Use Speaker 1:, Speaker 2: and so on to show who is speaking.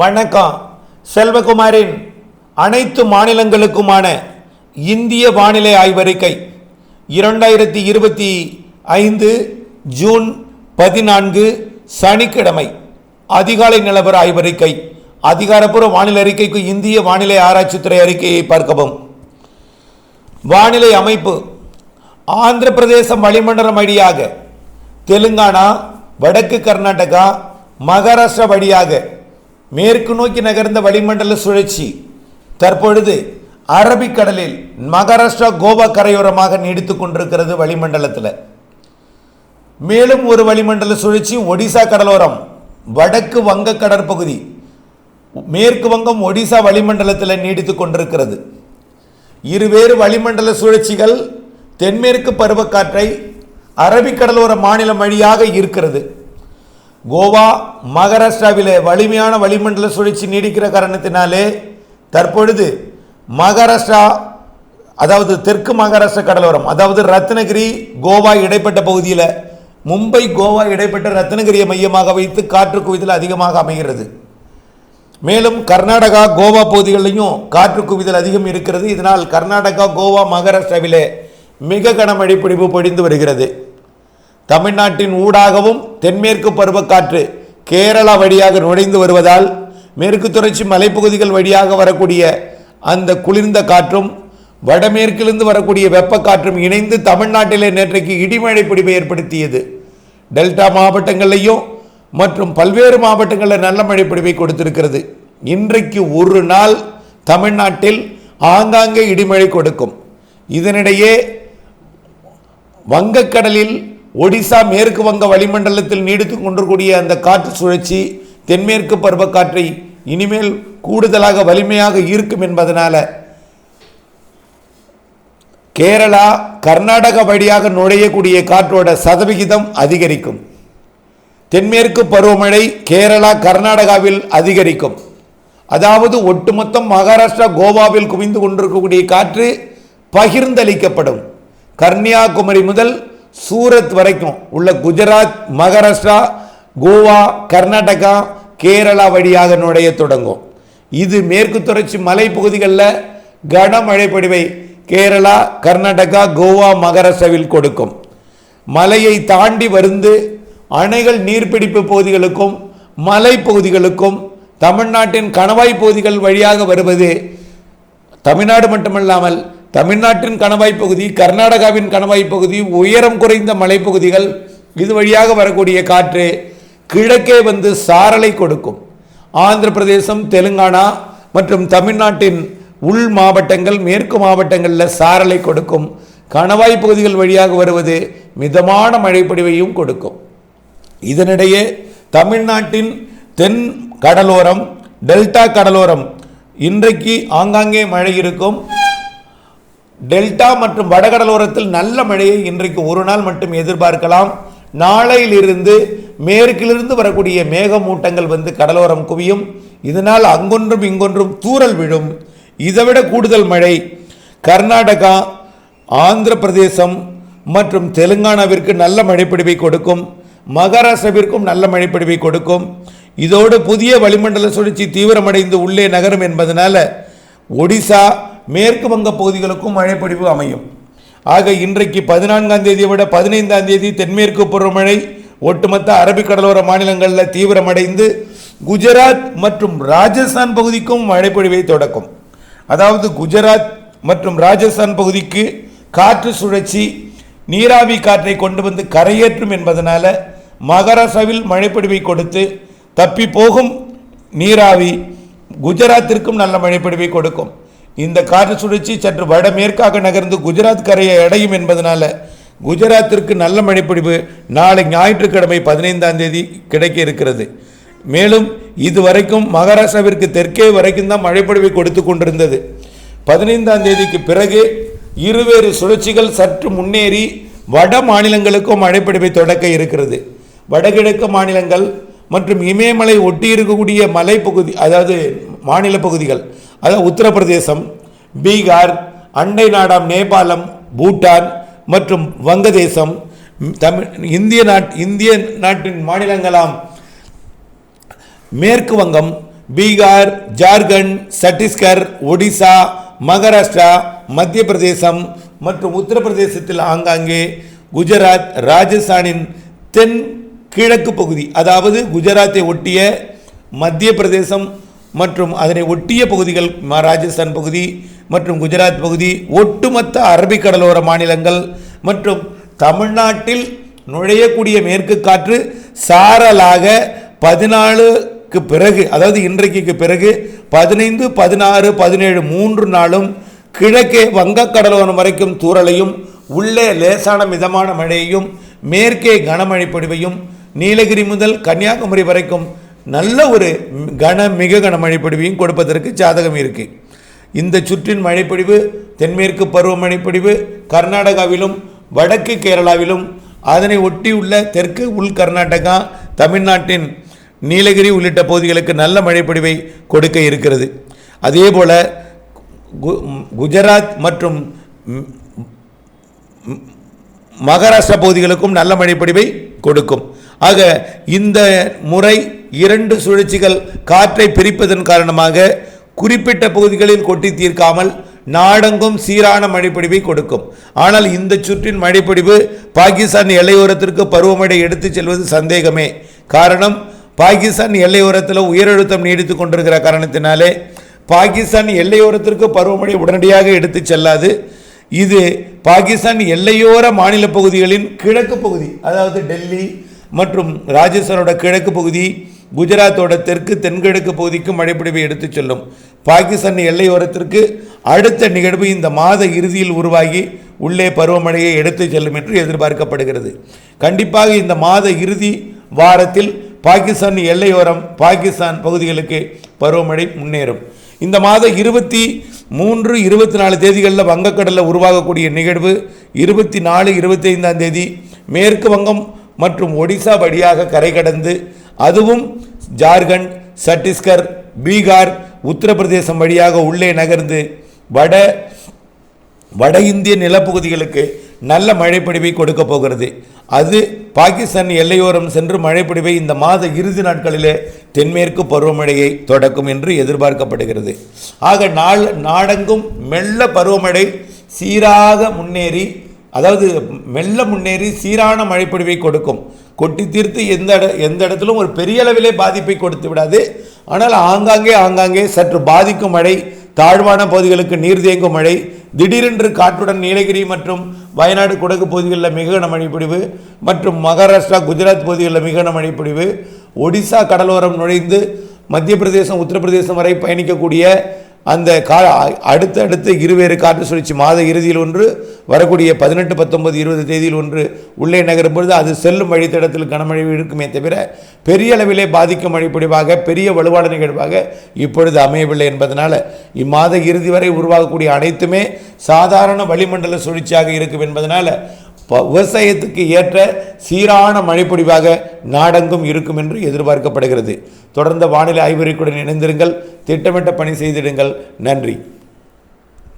Speaker 1: வணக்கம். செல்வகுமாரின் அனைத்து மாநிலங்களுக்குமான இந்திய வானிலை ஆய்வறிக்கை இரண்டாயிரத்தி இருபத்தி ஐந்து ஜூன் பதினான்கு சனிக்கிழமை அதிகாலை நிலவர ஆய்வறிக்கை. அதிகாரப்பூர்வ வானிலை அறிக்கைக்கு இந்திய வானிலை ஆராய்ச்சித்துறை அறிக்கையை பார்க்கவும். வானிலை அமைப்பு ஆந்திர பிரதேசம் வளிமண்டலம் வழியாக தெலுங்கானா வடக்கு கர்நாடகா மகாராஷ்டிரா வழியாக மேற்கு நோக்கி நகர்ந்த வளிமண்டல சுழற்சி. தற்பொழுது அரபிக்கடலில் மகாராஷ்டிரா கோவா கரையோரமாக நீடித்துக் கொண்டிருக்கிறது வளிமண்டலத்தில். மேலும் ஒரு வளிமண்டல சுழற்சி ஒடிசா கடலோரம் வடக்கு வங்க கடற்பகுதி மேற்கு வங்கம் ஒடிசா வளிமண்டலத்தில் நீடித்துக் கொண்டிருக்கிறது. இருவேறு வளிமண்டல சுழற்சிகள் தென்மேற்கு பருவக்காற்றை அரபிக்கடலோர மாநிலம் வழியாக இருக்கிறது கோவா மகாராஷ்டிராவிலே வலிமையான வளிமண்டல சுழற்சி நீடிக்கிற காரணத்தினாலே தற்பொழுது மகாராஷ்டிரா அதாவது தெற்கு மகாராஷ்டிரா கடலோரம் அதாவது ரத்னகிரி கோவா இடைப்பட்ட பகுதியில் மும்பை கோவா இடைப்பட்ட ரத்னகிரியை மையமாக வைத்து காற்று குவிதல் அதிகமாக அமைகிறது. மேலும் கர்நாடகா கோவா பகுதிகளிலையும் காற்று குவிதல் அதிகம் இருக்கிறது. இதனால் கர்நாடகா கோவா மகாராஷ்டிராவிலே மிக கனமழை பிடிப்பு பொழிந்து வருகிறது. தமிழ்நாட்டின் ஊடாகவும் தென்மேற்கு பருவக்காற்று கேரளா வழியாக நுழைந்து வருவதால் மேற்கு தொடர்ச்சி மலைப்பகுதிகள் வழியாக வரக்கூடிய அந்த குளிர்ந்த காற்றும் வடமேற்கிலிருந்து வரக்கூடிய வெப்பக்காற்றும் இணைந்து தமிழ்நாட்டிலே நேற்றைக்கு இடிமழை பிடிப்பை ஏற்படுத்தியது. டெல்டா மாவட்டங்களையும் மற்றும் பல்வேறு மாவட்டங்களில் நல்ல மழை பிடிப்பை கொடுத்திருக்கிறது. இன்றைக்கு ஒரு நாள் தமிழ்நாட்டில் ஆங்காங்கே இடிமழை கொடுக்கும். இதனிடையே வங்கக்கடலில் ஒடிசா மேற்கு வங்க வளிமண்டலத்தில் நீடித்துக் கொண்டிருக்கூடிய அந்த காற்று சுழற்சி தென்மேற்கு பருவக்காற்றை இனிமேல் கூடுதலாக வலிமையாக ஈர்க்கும் என்பதனால கேரளா கர்நாடகா வழியாக நுழையக்கூடிய காற்றோட சதவிகிதம் அதிகரிக்கும். தென்மேற்கு பருவமழை கேரளா கர்நாடகாவில் அதிகரிக்கும். அதாவது ஒட்டுமொத்தம் மகாராஷ்டிரா கோவாவில் குவிந்து கொண்டிருக்கக்கூடிய காற்று பகிர்ந்தளிக்கப்படும். கன்னியாகுமரி முதல் சூரத் வரைக்கும் உள்ள குஜராத் மகாராஷ்டிரா கோவா கர்நாடகா கேரளா வழியாக நுழைய தொடங்கும். இது மேற்கு தொடர்ச்சி மலைப்பகுதிகளில் கனமழை பொழிவை கேரளா கர்நாடகா கோவா மகாராஷ்டிராவில் கொடுக்கும். மலையை தாண்டி வந்து அணைகள் நீர்பிடிப்பு பகுதிகளுக்கும் மலைப்பகுதிகளுக்கும் தமிழ்நாட்டின் கணவாய் பகுதிகள் வழியாக வருவது தமிழ்நாடு மட்டுமல்லாமல் தமிழ்நாட்டின் கணவாய் பகுதி கர்நாடகாவின் கணவாய் பகுதி உயரம் குறைந்த மலைப்பகுதிகள் இது வழியாக வரக்கூடிய காற்று கிழக்கே வந்து சாரலை கொடுக்கும். ஆந்திர பிரதேசம் தெலுங்கானா மற்றும் தமிழ்நாட்டின் உள் மாவட்டங்கள் மேற்கு மாவட்டங்களில் சாரலை கொடுக்கும். கணவாய் பகுதிகள் வழியாக வருவது மிதமான மழைப்பொழிவையும் கொடுக்கும். இதனிடையே தமிழ்நாட்டின் தென் கடலோரம் டெல்டா கடலோரம் இன்றைக்கு ஆங்காங்கே மழை இருக்கும். டெல்டா மற்றும் வடகடலோரத்தில் நல்ல மழையை இன்றைக்கு ஒரு நாள் மட்டும் எதிர்பார்க்கலாம். நாளையிலிருந்து மேற்கிலிருந்து வரக்கூடிய மேகமூட்டங்கள் வந்து கடலோரம் குவியும். இதனால் அங்கொன்றும் இங்கொன்றும் தூறல் விழும். இதைவிட கூடுதல் மழை கர்நாடகா ஆந்திர பிரதேசம் மற்றும் தெலுங்கானாவிற்கு நல்ல மழைப்பிடிவை கொடுக்கும். மகாராஷ்டிராவிற்கும் நல்ல மழைப்பிடிவை கொடுக்கும். இதோடு புதிய வளிமண்டல சுழற்சி தீவிரமடைந்து உள்ளே நகரும் என்பதனால் ஒடிசா மேற்கு வங்க பகுதிகளுக்கும் மழைப்பொழிவு அமையும். ஆக இன்றைக்கு பதினான்காம் தேதியை விட பதினைந்தாம் தேதி தென்மேற்கு பருவமழை ஒட்டுமொத்த அரபிக்கடலோர மாநிலங்களில் தீவிரமடைந்து குஜராத் மற்றும் ராஜஸ்தான் பகுதிக்கும் மழைப்பொழிவை தொடக்கும். அதாவது குஜராத் மற்றும் ராஜஸ்தான் பகுதிக்கு காற்று சுழற்சி நீராவி காற்றை கொண்டு வந்து கரையேற்றும் என்பதனால் மகாராஷ்டிராவில் மழைப்பொழிவை கொடுத்து தப்பி போகும் நீராவி குஜராத்திற்கும் நல்ல மழைப்பொழிவை கொடுக்கும். இந்த காற்று சுழற்சி சற்று வடமேற்காக நகர்ந்து குஜராத் கரையை அடையும் என்பதனால குஜராத்திற்கு நல்ல மழைப்பொழிவு நாளை ஞாயிற்றுக்கிழமை பதினைந்தாம் தேதி கிடைக்க இருக்கிறது. மேலும் இதுவரைக்கும் மகாராஷ்டிராவிற்கு தெற்கே வரைக்கும் தான் மழைப்பொழிவை கொடுத்து கொண்டிருந்தது. பதினைந்தாம் தேதிக்கு பிறகு இருவேறு சுழற்சிகள் சற்று முன்னேறி வட மாநிலங்களுக்கும் மழைப்பொழிவை தொடக்க இருக்கிறது. வடகிழக்கு மாநிலங்கள் மற்றும் இமயமலை ஒட்டி இருக்கக்கூடிய மலைப்பகுதி அதாவது மாநில பகுதிகள் அதாவது உத்தரப்பிரதேசம் பீகார் அண்டை நாடாம் நேபாளம் பூட்டான் மற்றும் வங்கதேசம் தமிழ் இந்திய நாட் இந்திய நாட்டின் மாநிலங்களாம். மேற்கு வங்கம் பீகார் ஜார்க்கண்ட் சத்தீஸ்கர் ஒடிசா மகாராஷ்டிரா மத்திய பிரதேசம் மற்றும் உத்தரப்பிரதேசத்தில் ஆங்காங்கே குஜராத் ராஜஸ்தானின் தென் கிழக்கு பகுதி அதாவது குஜராத்தை ஒட்டிய மத்திய பிரதேசம் மற்றும் அதனை ஒட்டிய பகுதிகள் ராஜஸ்தான் பகுதி மற்றும் குஜராத் பகுதி ஒட்டுமொத்த அரபிக்கடலோர மாநிலங்கள் மற்றும் தமிழ்நாட்டில் நுழையக்கூடிய மேற்கு காற்று சாரலாக பதினாலுக்கு பிறகு அதாவது இன்றைக்கு பிறகு பதினைந்து பதினாறு பதினேழு மூன்று நாளும் கிழக்கே வங்கக்கடலோரம் வரைக்கும் தூறலையும் உள்ளே லேசான மிதமான மழையையும் மேற்கே கனமழை பொழிவையும் நீலகிரி முதல் கன்னியாகுமரி வரைக்கும் நல்ல ஒரு கன மிக கன பொழிவையும் கொடுப்பதற்கு ஜாதகம் இருக்குது இந்த சுற்றின் மழைப்பொழிவு தென்மேற்கு பருவமழை கர்நாடகாவிலும் வடக்கு கேரளாவிலும் அதனை ஒட்டியுள்ள தெற்கு உள் கர்நாடகா தமிழ்நாட்டின் நீலகிரி உள்ளிட்ட பகுதிகளுக்கு நல்ல மழைப்பொழிவை கொடுக்க இருக்கிறது அதேபோல் கு குஜராத் மற்றும் மகாராஷ்டிரா பகுதிகளுக்கும் நல்ல மழைப்பொழிவை கொடுக்கும் ஆக இந்த முறை இரண்டு சுழற்சிகள் காற்றை பிரிப்பதன் காரணமாக குறிப்பிட்ட பகுதிகளில் கொட்டி தீர்க்காமல் நாடெங்கும் சீரான மழைப்பொழிவை கொடுக்கும். ஆனால் இந்த சுற்றின் மழைப்பொழிவு பாகிஸ்தான் எல்லையோரத்திற்கு பருவமழை எடுத்துச் செல்வது சந்தேகமே. காரணம் பாகிஸ்தான் எல்லையோரத்தில் உயரழுத்தம் நீடித்து கொண்டிருக்கிற காரணத்தினாலே பாகிஸ்தான் எல்லையோரத்திற்கு பருவமழை உடனடியாக எடுத்துச் செல்லாது. இது பாகிஸ்தான் எல்லையோர மாநில பகுதிகளின் கிழக்கு பகுதி அதாவது டெல்லி மற்றும் ராஜஸ்தானோட கிழக்கு பகுதி குஜராத்தோட தெற்கு தென்கிழக்கு பகுதிக்கு மழைப்பொழிவை எடுத்துச் செல்லும். பாகிஸ்தான் எல்லையோரத்திற்கு அடுத்த நிகழ்வு இந்த மாத இறுதியில் உருவாகி உள்ளே பருவமழையை எடுத்துச் செல்லும் என்று எதிர்பார்க்கப்படுகிறது. கண்டிப்பாக இந்த மாத இறுதி வாரத்தில் பாகிஸ்தான் எல்லையோரம் பாகிஸ்தான் பகுதிகளுக்கு பருவமழை முன்னேறும். இந்த மாதம் இருபத்தி மூன்று இருபத்தி நாலு தேதிகளில் வங்கக்கடலில் உருவாகக்கூடிய நிகழ்வு இருபத்தி நாலு இருபத்தைந்தாம் தேதி மேற்கு வங்கம் மற்றும் ஒடிசா வழியாக கரை கடந்து அதுவும் ஜார்க்கண்ட் சத்தீஸ்கர் பீகார் உத்தரப்பிரதேசம் வழியாக உள்ளே நகர்ந்து வட வட இந்திய நிலப்பகுதிகளுக்கு நல்ல மழைப்பொழிவை கொடுக்க போகிறது. அது பாகிஸ்தான் எல்லையோரம் சென்று மழைப்பொழிவை இந்த மாத இறுதி நாட்களிலே தென்மேற்கு பருவமழையை தொடக்கும் என்று எதிர்பார்க்கப்படுகிறது. ஆக நாள் நாடெங்கும் மெல்ல பருவமழை சீராக முன்னேறி அதாவது மெல்ல முன்னேறி சீரான மழைப்பொழிவை கொடுக்கும். கொட்டி தீர்த்து எந்த இட எந்த இடத்திலும் ஒரு பெரிய அளவிலே பாதிப்பை கொடுத்து விடாது. ஆனால் ஆங்காங்கே ஆங்காங்கே சற்று பாதிக்கும் மழை தாழ்வான பகுதிகளுக்கு நீர் தேங்கும் மழை திடீரென்று காற்றுடன் நீலகிரி மற்றும் வயநாடு குடகு பகுதிகளில் மிக மழைப்பொழிவு மற்றும் மகாராஷ்டிரா குஜராத் பகுதிகளில் மிக மழைப்பொழிவு ஒடிசா கடலோரம் நுழைந்து மத்திய பிரதேசம் உத்தரப்பிரதேசம் வரை பயணிக்கக்கூடிய அந்த கா அடுத்தடுத்து இருவேறு காற்று சுழற்சி மாத இறுதியில் ஒன்று வரக்கூடிய பதினெட்டு பத்தொன்பது இருபது தேதியில் ஒன்று உள்ளே நகரும் பொழுது அது செல்லும் வழித்தடத்தில் கனமழை இருக்குமே தவிர பெரிய அளவிலே பாதிக்கும் மழைப்பொழிவாக பெரிய வலுவான நிகழ்வாக இப்பொழுது அமையவில்லை என்பதனால் இம்மாத இறுதி வரை உருவாகக்கூடிய அனைத்துமே சாதாரண வளிமண்டல சுழற்சியாக இருக்கும் என்பதனால் விவசாயத்துக்கு ஏற்ற சீரான மழைப்பொழிவாக நாடெங்கும் இருக்கும் என்று எதிர்பார்க்கப்படுகிறது. தொடர்ந்த வானிலை ஆய்வறிக்கையுடன் இணைந்திருங்கள். திட்டமிட்ட பணி செய்திடுங்கள். நன்றி.